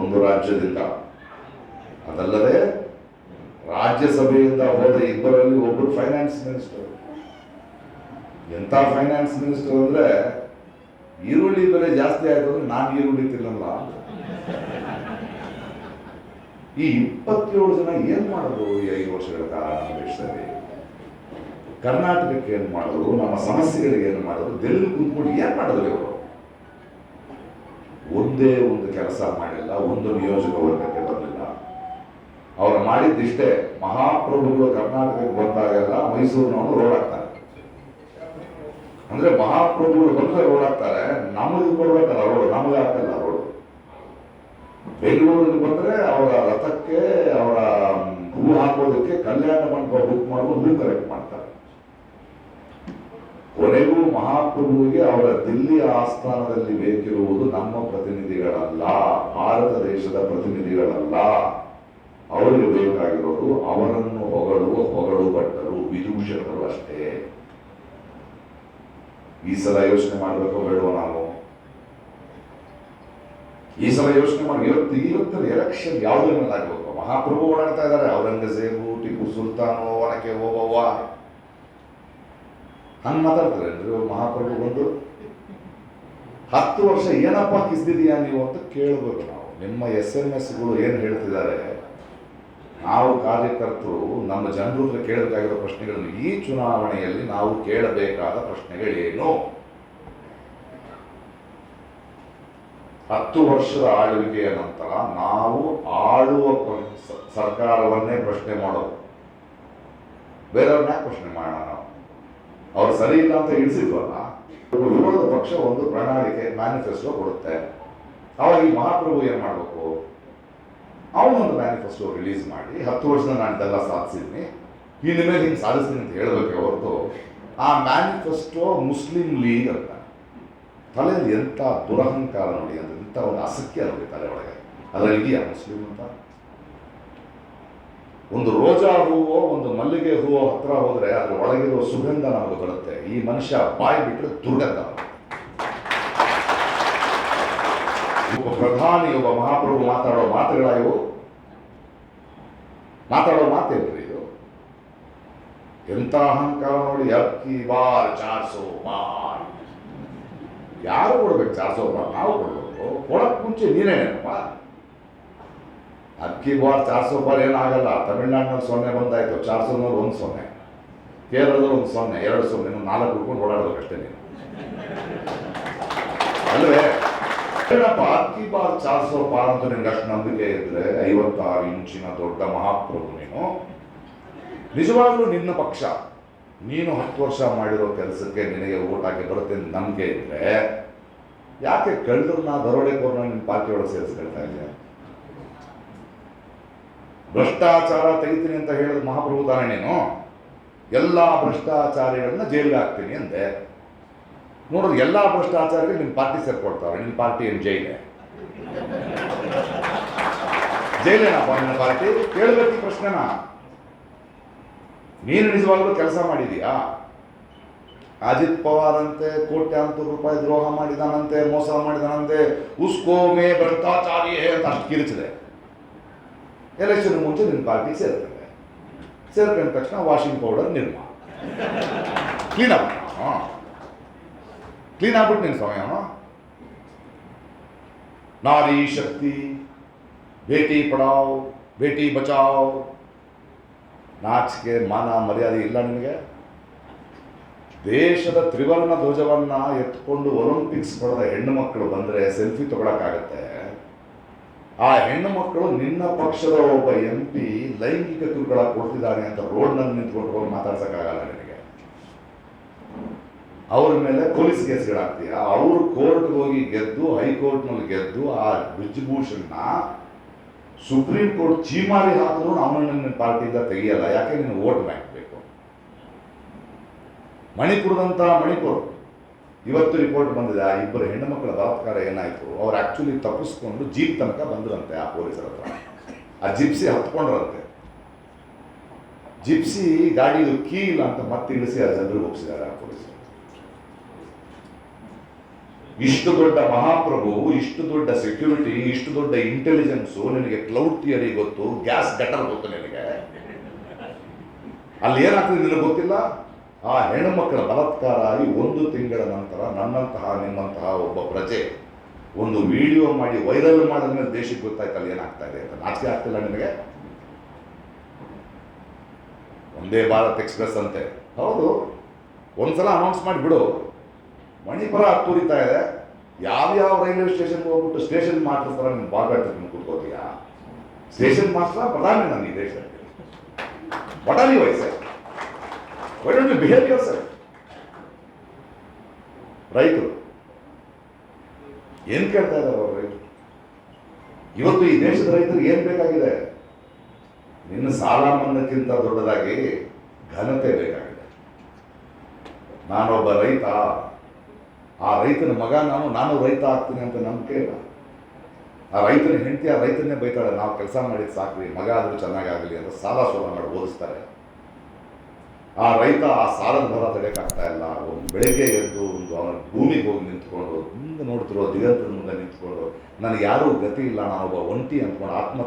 ಒಂದು ರಾಜ್ಯದಿಂದ. ಅದಲ್ಲದೆ ರಾಜ್ಯಸಭೆಯಿಂದ ಹೋದ ಇಬ್ಬರಲ್ಲಿ ಒಬ್ಬರು ಫೈನಾನ್ಸ್ ಮಿನಿಸ್ಟರ್ ಎಂಥ ಫೈನಾನ್ಸ್ ಮಿನಿಸ್ಟರ್ ಅಂದ್ರೆ ಈರುಳ್ಳಿ ಬೆಲೆ ಜಾಸ್ತಿ ಆಯ್ತು ಅಂದ್ರೆ ನಾನು ಈರುಳ್ಳಿ ತಿನ್ನಲ್ಲ ಈ ಇಪ್ಪತ್ತೇಳು ಜನ ಏನು ಮಾಡಿದ್ರು ಈ ಐದು ವರ್ಷಗಳ ಕಾಲ ದೇಶದಲ್ಲಿ ಕರ್ನಾಟಕಕ್ಕೆ ಏನು ಮಾಡಿದ್ರು, ನಮ್ಮ ಸಮಸ್ಯೆಗಳಿಗೆ ಏನು ಮಾಡಿದ್ರು ಡೆಲ್ಲಿ ಕುಂತ್ಕೊಂಡು ಏನು ಮಾಡಿದ್ರು ಇವರು? ಒಂದೇ ಒಂದು ಕೆಲಸ ಮಾಡಿಲ್ಲ, ಒಂದು ನಿಯೋಜಕ ವರ್ಗಕ್ಕೆ ಬರಲಿಲ್ಲ ಅವರು ಮಾಡಿದ್ದಿಷ್ಟೇ, ಮಹಾಪ್ರಭುಗಳು ಕರ್ನಾಟಕಕ್ಕೆ ಬಂದಾಗೆಲ್ಲ ಮೈಸೂರಿನವರು ರೋಡ್ ಹಾಕ್ತಾರೆ. ಅಂದ್ರೆ ಮಹಾಪ್ರಭುಗಳು ಬಂದ್ರೆ ರೋಡ್ ಆಗ್ತಾರೆ ನಮಗೆ ಕೊಡ್ಬೇಕಲ್ಲ ರೋಡ್ ನಮಗೆ ಆಗ್ತಲ್ಲ ರೋಡ್ ಬೆಂಗಳೂರಿಗೆ ಬಂದ್ರೆ ಅವರ ರಥಕ್ಕೆ, ಅವರ ಹೂ ಹಾಕೋದಕ್ಕೆ ಕಲ್ಯಾಣ ಮಂಟಪ ಬುಕ್ ಮಾಡ್ಕೊಂಡು ಹೂ ಕರೆಕ್ಟ್ ಮಾಡ್ತಾರೆ. ಮಹಾಪ್ರಭುವಿಗೆ ಅವರ ದಿಲ್ಲಿ ಆಸ್ಥಾನದಲ್ಲಿ ಬೇಕಿರುವುದು ನಮ್ಮ ಪ್ರತಿನಿಧಿಗಳಲ್ಲ, ಭಾರತ ದೇಶದ ಪ್ರತಿನಿಧಿಗಳಲ್ಲ. ಅವರಿಗೆ ಬೇಕಾಗಿರೋದು ಅವರನ್ನು ಹೊಗಳುವ ಹೊಗಳು ಭಟ್ಟರು, ವಿದೂಷಕರು ಅಷ್ಟೇ. ಈ ಸಲ ಯೋಚನೆ ಮಾಡಬೇಕು ಬೇಡುವ ನಾವು. ಈ ಸಲ ಯೋಚನೆ ಮಾಡಿ, ಇವತ್ತು, ಇವತ್ತಿನ ಎಲೆಕ್ಷನ್ ಯಾವುದ್ರ ಆಗ್ಬೇಕು ಮಹಾಪ್ರಭು ಓಡಾಡ್ತಾ ಇದ್ದಾರೆ, ಔರಂಗಜೇಬು, ಟಿಪ್ಪು ಸುಲ್ತಾನ್, ಒನಕೆ ಓಬವ್ವ. ಹಂಗ್ ಮಾತಾಡ್ತಾರೆ ನೀವು ಮಹಾಪ್ರಭು ಬಂದು, ಹತ್ತು ವರ್ಷ ಏನಪ್ಪ ಕಿಸ್ದಿದೀಯಾ ನೀವು ಅಂತ ಕೇಳಬೇಕು ನಾವು. ನಿಮ್ಮ ಎಸ್ ಎಂ ಎಸ್ಗಳು ಏನು ಹೇಳ್ತಿದ್ದಾರೆ? ನಾವು ಕಾರ್ಯಕರ್ತರು, ನಮ್ಮ ಜನರು ಕೇಳಬೇಕಾಗಿರೋ ಪ್ರಶ್ನೆಗಳನ್ನು ಈ ಚುನಾವಣೆಯಲ್ಲಿ ನಾವು ಕೇಳಬೇಕಾದ ಪ್ರಶ್ನೆಗಳೇನು? ಹತ್ತು ವರ್ಷದ ಆಳ್ವಿಕೆಯ ನಂತರ ನಾವು ಆಳುವ ಸರ್ಕಾರವನ್ನೇ ಪ್ರಶ್ನೆ ಮಾಡೋದು. ಬೇರೆಯವ್ರನ್ನ ಪ್ರಶ್ನೆ ಮಾಡೋಣ. ಅವ್ರು ಸರಿ ಇಲ್ಲ ಅಂತ ಇಳಿಸಿದ್ವಲ್ಲ? ವಿರೋಧ ಪಕ್ಷ ಒಂದು ಪ್ರಣಾಳಿಕೆ ಮ್ಯಾನಿಫೆಸ್ಟೋ ಕೊಡುತ್ತೆ. ಅವಾಗ ಈ ಮಹಾಪ್ರಭು ಏನ್ ಮಾಡಬೇಕು? ಅವನೊಂದು ಮ್ಯಾನಿಫೆಸ್ಟೋ ರಿಲೀಸ್ ಮಾಡಿ, ಹತ್ತು ವರ್ಷದ ನಾನು ಇದೆಲ್ಲ ಸಾಧಿಸಿದ್ನಿ ಇನ್ನು ಮೇಲೆ ಹಿಂಗೆ ಸಾಧಿಸ್ತೀನಿ ಅಂತ ಹೇಳಬೇಕೆ ಹೊರತು, ಆ ಮ್ಯಾನಿಫೆಸ್ಟೋ ಮುಸ್ಲಿಂ ಲೀಗ್ ಅಂತ. ತಲೆಯಲ್ಲಿ ಎಂಥ ದುರಹಂಕಾರ ನೋಡಿ ಅಂತ ಇಂಥ ಒಂದು ಅಸಖ್ಯ ನೋಡಿ ತಲೆ ಒಳಗೆ. ಅದರಲ್ಲಿ ಇದೆಯಾ ಮುಸ್ಲಿಂ ಅಂತ? ಒಂದು ರೋಜಾ ಹೂವೋ, ಒಂದು ಮಲ್ಲಿಗೆ ಹೂವೋ ಹತ್ರ ಹೋದರೆ ಅದ್ರ ಒಳಗಿರುವ ಸುಗಂಧ ನಮಗೆ ಬರುತ್ತೆ ಈ ಮನುಷ್ಯ ಬಾಯಿ ಬಿಟ್ಟರೆ ದುರ್ಗಂಧ. ಒಬ್ಬ ಪ್ರಧಾನಿ, ಒಬ್ಬ ಮಹಾಪ್ರಭು ಮಾತಾಡೋ ಮಾತುಗಳಾಯವು ಮಾತಾಡೋ ಮಾತೇನ್ರಿ ಇದು? ಎಂಥ ಅಹಂಕಾರ ನೋಡಿ ಅಕ್ಕಿ ಬಾರ್ ಚಾರ್ಸೋ ಬಾರ್ ಯಾರು ಕೊಡ್ಬೇಕು ಚಾರ್ಸೋ ಬಾರ್ ನಾವು ಕೊಡ್ಬೇಕು. ಕೊಡಕ್ ಮುಂಚೆ ನೀನೇನಪ್ಪ ಅಕ್ಕಿ ಬಾರ್ ಚಾರ್ಸೋ ಬಾರ್ ಏನಾಗಲ್ಲ ತಮಿಳ್ನಾಡಿನಲ್ಲಿ ಸೊನ್ನೆ ಬಂದಾಯ್ತು. ಚಾರ್ಸೋನಲ್ಲಿ ಒಂದು ಸೊನ್ನೆ. ಕೇರಳದಲ್ಲಿ ಒಂದು ಸೊನ್ನೆ. ಎರಡು ಸೊನ್ನೆ. ನಾಲ್ಕು ಹುಡ್ಕೊಂಡು ಓಡಾಡೋದು ಅಷ್ಟೇ ನೀನು. ಅಲ್ವೇ? ಏನಪ್ಪ, ಅಕ್ಕಿ ಬಾರ್ ಚಾರ್ಸೋ ಪಾರ್ ಅಂತ ನಿನ್ಗೆ ಅಷ್ಟು ನಂಬಿಕೆ ಇದ್ರೆ ಐವತ್ತಾರು ಇಂಚಿನ ದೊಡ್ಡ ಮಹಾಪ್ರಭು ನೀನು. ನಿಜವಾಗ್ಲೂ ನಿನ್ನ ಪಕ್ಷ, ನೀನು ಹತ್ತು ವರ್ಷ ಮಾಡಿರೋ ಕೆಲಸಕ್ಕೆ ನಿನಗೆ ಓಟ್ ಹಾಕಿ ಬರುತ್ತೆ ನಂಬಿಕೆ ಇದ್ರೆ, ಯಾಕೆ ಕಳ್ಳರನ್ನ ದರೋಡೆಕೋರ್ನ ನಿಮ್ಮ ಪಾರ್ಟಿಯೊಳಗೆ ಸೇರಿಸ್ಕೊಳ್ತಾ ಇದೆಯಾ ಭ್ರಷ್ಟಾಚಾರ ತೆಗಿತೀನಿ ಅಂತ ಹೇಳಿದ ಮಹಾಪ್ರಭು ತಾನೇ ಎಲ್ಲ ಭ್ರಷ್ಟಾಚಾರಿಗಳನ್ನ ಜೈಲಿಗೆ ಹಾಕ್ತೀನಿ ಅಂದೆ. ನೋಡೋದು ಎಲ್ಲ ಭ್ರಷ್ಟಾಚಾರಿಗಳು ನಿಮ್ಮ ಪಾರ್ಟಿ ಸೇರ್ಕೊಳ್ತಾರೆ ನಿಮ್ಮ ಪಾರ್ಟಿ ಏನು ಜೈಲೇ? ಜೈಲೇನಪ್ಪ ನಿನ್ನ ಪಾರ್ಟಿ? ಕೇಳಬೇಕು ಪ್ರಶ್ನೆನ. ನೀನು ನಿಜವಾಗ್ಲೂ ಕೆಲಸ ಮಾಡಿದೀಯಾ? ಅಜಿತ್ ಪವಾರ್ ಅಂತೆ ಕೋಟ್ಯಾಂತರ ರೂಪಾಯಿ ದ್ರೋಹ ಮಾಡಿದಾನಂತೆ, ಮೋಸ ಮಾಡಿದಾನಂತೆ ಉಸ್ಕೋಮೆ ಭ್ರಷ್ಟಾಚಾರಿ ಅಂತ ಅಷ್ಟು ಕಿರಿಚಿದೆ. ಎಲೆಕ್ಷನ್ ಮುಂಚೆ ನಿನ್ನ ಪಾರ್ಟಿಗೆ ಸೇರ್ಕೊಂಡೆ. ಸೇರ್ಕೊಂಡ ತಕ್ಷಣ washing powder Nirma clean up clean ಆಗ್ಬಿಟ್ಟು ನಿನ್ನ ಸಮಯ. ನಾರಿ ಶಕ್ತಿ ಭೇಟಿ ಪಡಾವ್ ಭೇಟಿ ಬಚಾವ್. ನಾಚಿಕೆ, ಮಾನ, ಮರ್ಯಾದೆ ಇಲ್ಲ ನಿಮಗೆ ದೇಶದ ತ್ರಿವರ್ಣ ಧ್ವಜವನ್ನ ಎತ್ಕೊಂಡು ಒಲಿಂಪಿಕ್ಸ್ ಪಡೆದ ಹೆಣ್ಣು ಮಕ್ಕಳು ಬಂದರೆ ಸೆಲ್ಫಿ ತಗೊಳಕ್ಕಾಗತ್ತೆ. ಆ ಹೆಣ್ಣು ಮಕ್ಕಳು ನಿನ್ನ ಪಕ್ಷದ ಒಬ್ಬ ಎಂ ಪಿ ಲೈಂಗಿಕ ಕಿರುಕುಳ ಕೊಡ್ತಿದ್ದಾನೆ ಅಂತ ರೋಡ್ನಲ್ಲಿ ನಿಂತ್ಕೊಂಡು ಹೋಗಿ ಮಾತಾಡ್ಸಕ್ಕಾಗಲ್ಲ ನನಗೆ. ಅವ್ರ ಮೇಲೆ ಪೊಲೀಸ್ ಕೇಸ್ಗಳಾಗ್ತೀಯ ಅವರು ಕೋರ್ಟ್ ಹೋಗಿ ಗೆದ್ದು, ಹೈಕೋರ್ಟ್ನಲ್ಲಿ ಗೆದ್ದು ಆ ಬ್ರಿಜ್ಭೂಷಣ್ನ ಸುಪ್ರೀಂ ಕೋರ್ಟ್ ಚೀಮಾರಿ ಹಾಕಿದ್ರು ಅವನನ್ನ ನಿನ್ನ ಪಾರ್ಟಿಯಿಂದ ತೆಗೆಯಲ್ಲ. ಯಾಕೆ ನೀನು ವೋಟ್ ಬ್ಯಾಂಕ್ ಬೇಕು? ಮಣಿಪುರದಂತ ಮಣಿಪುರ. ಇವತ್ತು ರಿಪೋರ್ಟ್ ಬಂದಿದೆ, ಆ ಇಬ್ಬರು ಹೆಣ್ಣು ಮಕ್ಕಳ ಬಲಾತ್ಕಾರ ಏನಾಯಿತು, ಅವ್ರು ಆ್ಯಕ್ಚುಲಿ ತಪ್ಪಿಸ್ಕೊಂಡು ಜೀಪ್ ತನಕ ಬಂದ್ರಂತೆ ಆ ಪೊಲೀಸರ ಹತ್ರ. ಆ ಜಿಪ್ಸಿ ಹತ್ಕೊಂಡ್ರಂತೆ. ಜಿಪ್ಸಿ ಗಾಡಿದು ಕೀ ಇಲ್ಲ ಅಂತ ಮತ್ತೆ ಇಳಿಸಿ ಆ ಜನರಿಗೆ ಒಪ್ಪಿಸಿದ್ದಾರೆ ಆ ಪೊಲೀಸರು. ಇಷ್ಟು ದೊಡ್ಡ ಮಹಾಪ್ರಭು ಇಷ್ಟು ದೊಡ್ಡ ಸೆಕ್ಯೂರಿಟಿ ಇಷ್ಟು ದೊಡ್ಡ ಇಂಟೆಲಿಜೆನ್ಸು ನಿನಗೆ ಕ್ಲೌಡ್ ಥಿಯರಿ ಗೊತ್ತು ಗ್ಯಾಸ್ ಗಟರ್ ಗೊತ್ತು ನಿನಗೆ. ಅಲ್ಲಿ ಏನಾಗ್ತದೆ ನಿನಗೆ ಗೊತ್ತಿಲ್ಲ? ಆ ಹೆಣ್ಣುಮಕ್ಕಳ ಬಲತ್ಕಾರ ಆಗಿ ಒಂದು ತಿಂಗಳ ನಂತರ ನನ್ನಂತಹ, ನಿಮ್ಮಂತಹ ಒಬ್ಬ ಪ್ರಜೆ ಒಂದು ವಿಡಿಯೋ ಮಾಡಿ ವೈರಲ್ ಮಾಡಿದ್ಮೇಲೆ ದೇಶಕ್ಕೆ ಗೊತ್ತಾಯ್ತಲ್ಲ ಏನಾಗ್ತಾ ಇದೆ ಅಂತ. ನಾಚಿಕೆ ಆಗ್ತಿಲ್ಲ ನಿಮಗೆ? ಒಂದೇ ಭಾರತ್ ಎಕ್ಸ್ಪ್ರೆಸ್ ಅಂತೆ. ಹೌದು. ಒಂದ್ಸಲ ಅನೌನ್ಸ್ ಮಾಡಿಬಿಡು ಮಣಿಪುರ ತುರಿತಾ ಇದೆ. ಯಾವ್ಯಾವ ರೈಲ್ವೆ ಸ್ಟೇಷನ್ಗೆ ಹೋಗ್ಬಿಟ್ಟು ಸ್ಟೇಷನ್ ಮಾಸ್ಟರ್ ಥರ ನೀನು ಬಾಗಾಡ್ತೀನಿ ಕೂತ್ಕೋತೀಯ? ಸ್ಟೇಷನ್ ಮಾಸ್ಟರ್ ಪ್ರಧಾನಿ ನಾನು ಈ are you wise. Why don't you behave ರೈತರು, ಏನು ಕೇಳ್ತಾ ಇದ್ದಾರೆ ಅವರು ರೈತರು? ಇವತ್ತು ಈ ದೇಶದ ರೈತರಿಗೆ ಏನು ಬೇಕಾಗಿದೆ? ನಿನ್ನ ಸಾಲ ಮನ್ನಕ್ಕಿಂತ ದೊಡ್ಡದಾಗಿ ಘನತೆ ಬೇಕಾಗಿದೆ. ನಾನೊಬ್ಬ ರೈತ, ಆ ರೈತನ ಮಗ ನಾನು ನಾನು ರೈತ ಆಗ್ತೀನಿ ಅಂತ ನಂಬಿಕೆ ಇಲ್ಲ. ಆ ರೈತನ ಹೆಂಡತಿ ಆ ರೈತನ್ನೇ ಬೈತಾಳೆ, ನಾವು ಕೆಲಸ ಮಾಡಿದ್ದು ಸಾಕ್ರಿ, ಮಗ ಆದರೂ ಚೆನ್ನಾಗಾಗಲಿ ಅಂತ ಸಾಲ ಸೋಲ ಮಾಡಿ ಓದಿಸ್ತಾರೆ. ಆ ರೈತ ಆ ಸಾಲದ ಭರ ತಡೆಯೋಕ್ಕಾಗ್ತಾ ಇಲ್ಲ. ಒಂದು ಬೆಳಗ್ಗೆ ಎದ್ದು ಒಂದು ಅವನ ಭೂಮಿಗೆ ಹೋಗಿ ನಿಂತ್ಕೊಂಡು ಮುಂದೆ ನೋಡ್ತಿರೋ ದಿಗಂತದ ಮುಂದೆ ನಿಂತ್ಕೊಂಡು, ನನಗೆ ಯಾರೂ ಗತಿ ಇಲ್ಲ, ನಾನೊಬ್ಬ ಒಂಟಿ ಅಂದ್ಕೊಂಡು ಆತ್ಮ